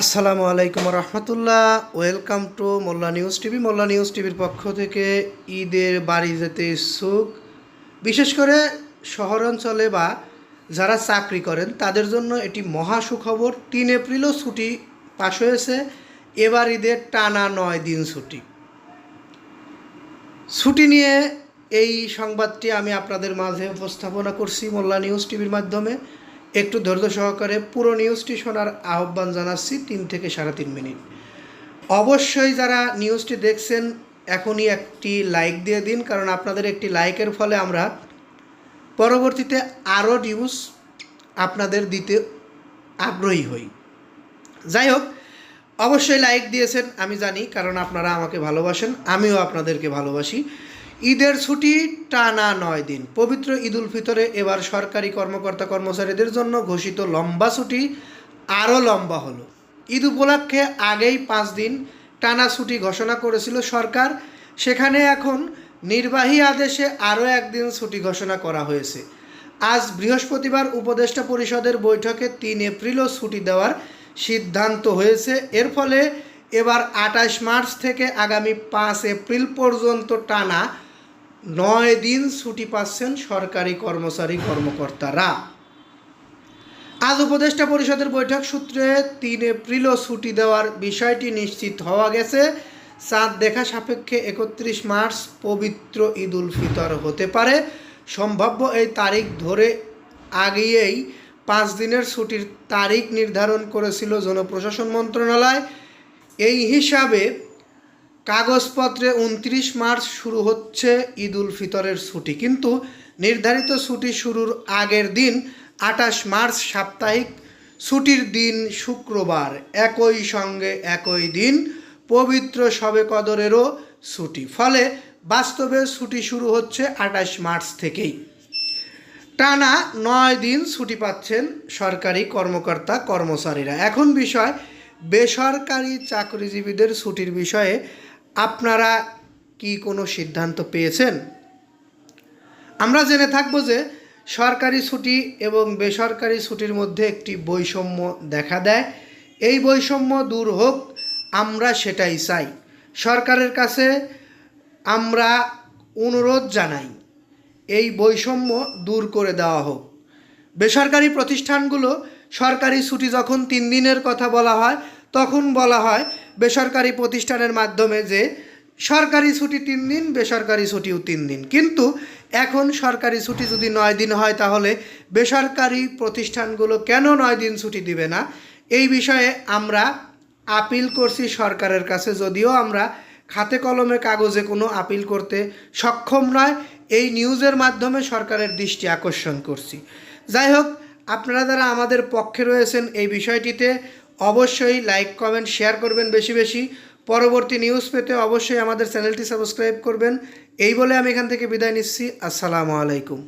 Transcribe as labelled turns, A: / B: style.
A: আসসালামু আলাইকুম রহমতুল্লাহ। Welcome to Molla news TV. Molla news টিভির পক্ষ থেকে ঈদের বাড়ি যেতে ইচ্ছুক। বিশেষ করে শহর অঞ্চলে বা যারা চাকরি করেন, তাদের জন্য এটি মহা সুখবর। তিন এপ্রিলও ছুটি পাশ হয়েছে। এবার ঈদের টানা নয় দিন ছুটি। ছুটি নিয়ে এই সংবাদটি আমি আপনাদের মাঝে উপস্থাপনা করছি মোল্লা নিউজ টিভির মাধ্যমে। একটু ধৈর্য সহকারে পুরো নিউজটি শোনার আহ্বান জানাচ্ছি তিন থেকে সাড়ে তিন মিনিট। অবশ্যই যারা নিউজটি দেখছেন, এখনই একটি লাইক দিয়ে দিন, কারণ আপনাদের একটি লাইকের ফলে আমরা পরবর্তীতে আরও নিউজ আপনাদের দিতে আগ্রহী হই। যাই হোক, অবশ্যই লাইক দিয়েছেন, আমি জানি, কারণ আপনারা আমাকে ভালোবাসেন, আমিও আপনাদেরকে ভালোবাসি। ঈদের ছুটি টানা নয় দিন। পবিত্র ঈদ উল ফিতরে এবার সরকারি কর্মকর্তা কর্মচারীদের জন্য ঘোষিত লম্বা ছুটি আরও লম্বা হলো। ঈদ উপলক্ষে আগেই পাঁচ দিন টানা ছুটি ঘোষণা করেছিল সরকার। সেখানে এখন নির্বাহী আদেশে আরও একদিন ছুটি ঘোষণা করা হয়েছে। আজ বৃহস্পতিবার উপদেষ্টা পরিষদের বৈঠকে তিন এপ্রিলও ছুটি দেওয়ার সিদ্ধান্ত হয়েছে। এর ফলে এবার আঠাশ মার্চ থেকে আগামী পাঁচ এপ্রিল পর্যন্ত টানা নয় দিন ছুটি পাচ্ছেন সরকারি কর্মচারী কর্মকর্তারা। আজ উপদেষ্টা পরিষদের বৈঠক সূত্রে তিন এপ্রিলও ছুটি দেওয়ার বিষয়টি নিশ্চিত হওয়া গেছে। চাঁদ দেখা সাপেক্ষে একত্রিশ মার্চ পবিত্র ঈদ উল ফিতর হতে পারে। সম্ভাব্য এই তারিখ ধরে আগেই পাঁচ দিনের ছুটির তারিখ নির্ধারণ করেছিল জনপ্রশাসন মন্ত্রণালয়। এই হিসাবে কাগজপত্রে উনত্রিশ মার্চ শুরু হচ্ছে ঈদ উল ফিতরের ছুটি। কিন্তু নির্ধারিত ছুটি শুরুর আগের দিন আঠাশ মার্চ সাপ্তাহিক ছুটির দিন শুক্রবার। একই সঙ্গে একই দিন পবিত্র শবে কদরেরও ছুটি। ফলে বাস্তবে ছুটি শুরু হচ্ছে আঠাশ মার্চ থেকেই। টানা নয় দিন ছুটি পাচ্ছেন সরকারি কর্মকর্তা, কর্মচারীরা। এখন বিষয়, বেসরকারি চাকরিজীবীদের ছুটির বিষয়ে আপনারা কি কোনো সিদ্ধান্ত পেয়েছেন? আমরা জেনে থাকব যে সরকারি ছুটি এবং বেসরকারি ছুটির মধ্যে একটি বৈষম্য দেখা দেয়। এই বৈষম্য দূর হোক, আমরা সেটাই চাই। সরকারের কাছে আমরা অনুরোধ জানাই, এই বৈষম্য দূর করে দেওয়া হোক। বেসরকারি প্রতিষ্ঠানগুলো সরকারি ছুটি যখন তিন দিনের কথা বলা হয়, তখন বলা হয় বেসরকারি প্রতিষ্ঠানের মাধ্যমে যে সরকারি ছুটি তিন দিন, বেসরকারি ছুটিও তিন দিন। কিন্তু এখন সরকারি ছুটি যদি নয় দিন হয়, তাহলে বেসরকারি প্রতিষ্ঠানগুলো কেন নয় দিন ছুটি দিবে না? এই বিষয়ে আমরা আপিল করছি সরকারের কাছে। যদিও আমরা খাতে কলমে কাগজে কোনো আপিল করতে সক্ষম নয়, এই নিউজের মাধ্যমে সরকারের দৃষ্টি আকর্ষণ করছি। যাই হোক, আপনারা যারা আমাদের পক্ষে রয়েছেন এই বিষয়টিতে অবশ্যই লাইক, কমেন্ট, শেয়ার করবেন বেশি বেশি। পরবর্তী নিউজ পেতে অবশ্যই আমাদের চ্যানেলটি সাবস্ক্রাইব করবেন। এই বলে আমি এখান থেকে বিদায় নিচ্ছি। আসসালামু আলাইকুম।